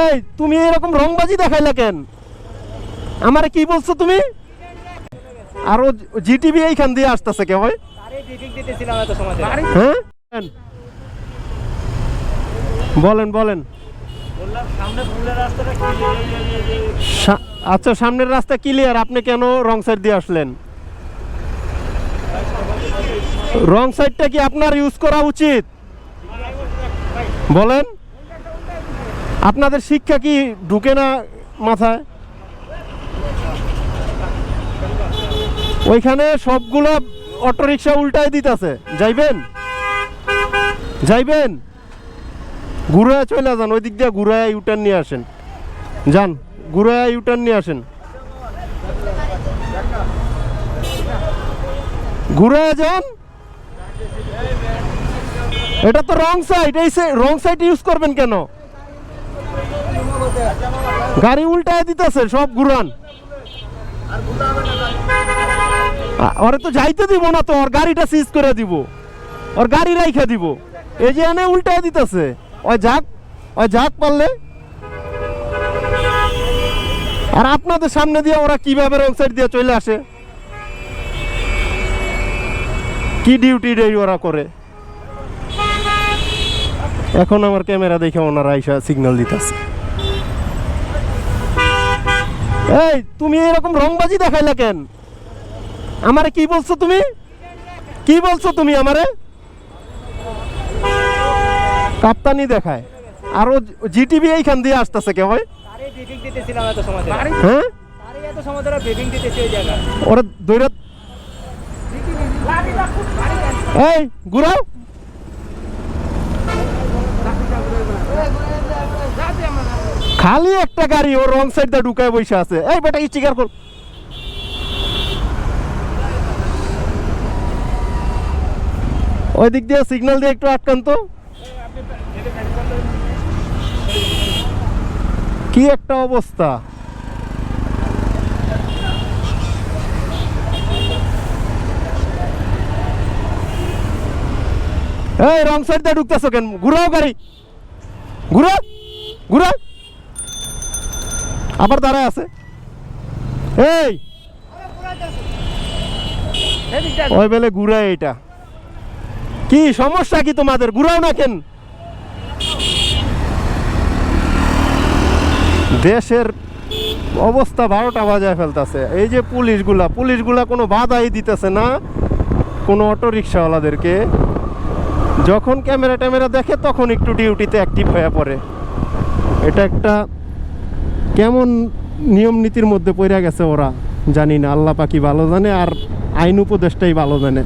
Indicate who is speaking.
Speaker 1: এই, তুমি এরকম রংবাজি দেখাইলা কেন? আমার কি বলছো তুমি? আরও জিটিভি এইখান দিয়ে আসতেছে কে ভাই হ্যাঁ? বলেন বলেন। আচ্ছা সামনের রাস্তা ক্লিয়ার আপনি কেন রং সাইড দিয়ে আসলেন? রং সাইডটা কি আপনার ইউজ করা উচিত? বলেন। আপনাদের শিক্ষা কি ঢুকে না মাথায়? ওইখানে সবগুলো অটোরিকশা উল্টায় দিতেছে। যাইবেন? যাইবেন? ঘুরায় চলে যান ওই দিক দিয়ে ঘুরায় ইউটার্ন নিয়ে আসেন। যান, ঘুরায় ইউটার্ন নিয়ে আসেন। ঘুরায় যান। এটা তো রং সাইড এই রং সাইড ইউজ করবেন কেন? গাড়ি উল্টায় দিতেছে, সব ঘুরান। ওরে তো যাইতে দিব না তো, ওর গাড়িটা সিজ করে দিব। ওর গাড়ি রাইখা দিব। এই যে এনে উল্টায় দিতেছে। ওই যাক ওই যাক পারলে। আর আপনাদের সামনে দিয়ে ওরা কীভাবে রং সাইড দিয়ে চলে আসে? কি ডিউটি ডেই ওরা করে? এখন আমার ক্যামেরা দেখে ওনারা আইসা সিগন্যাল দিতেছে। এই তুমি এরকম রংবাজি দেখাইলা কেন? আমারে কি বলছো তুমি? কি বলছো তুমি আমারে? কাপ্তানি দেখায়। আরও জিটিভি এইখান দিয়ে আসতেছে কে হয়? হ্যাঁ ওরা দৈরা এই ঘুরাও খালি একটা গাড়ি ওর রং সাইড দিয়ে ঢুকায় বসে আছে। এই বেটা, স্টিকার কর ওই দিক দিয়ে সিগন্যাল দিয়ে একটু আটকান তো। কি একটা অবস্থা। এই রং সাইড দিয়ে ঢুকতেছো কেন? ঘুরাও গাড়ি। ঘুরা ঘুরা আবার দাঁড়ায় আছে। এই! ওই বেলে ঘুরায় এটা। কি সমস্যা কি তোমাদের? ঘুরাও না কেন? দেশের অবস্থা বারোটা বাজায় ফেলতেছে। এই যে পুলিশগুলা পুলিশগুলা কোনো বাধাই দিতেছে না কোনো অটো রিক্সাওয়ালাদেরকে যখন ক্যামেরা ট্যামেরা দেখে, তখন একটু ডিউটিতে অ্যাক্টিভ হয়ে পড়ে। এটা একটা কেমন নিয়ম নীতির মধ্যে পড়ে গেছে ওরা? জানি না, আল্লাহ পাকি ভালো জানে আর আইন উপদেশটাই ভালো জানে।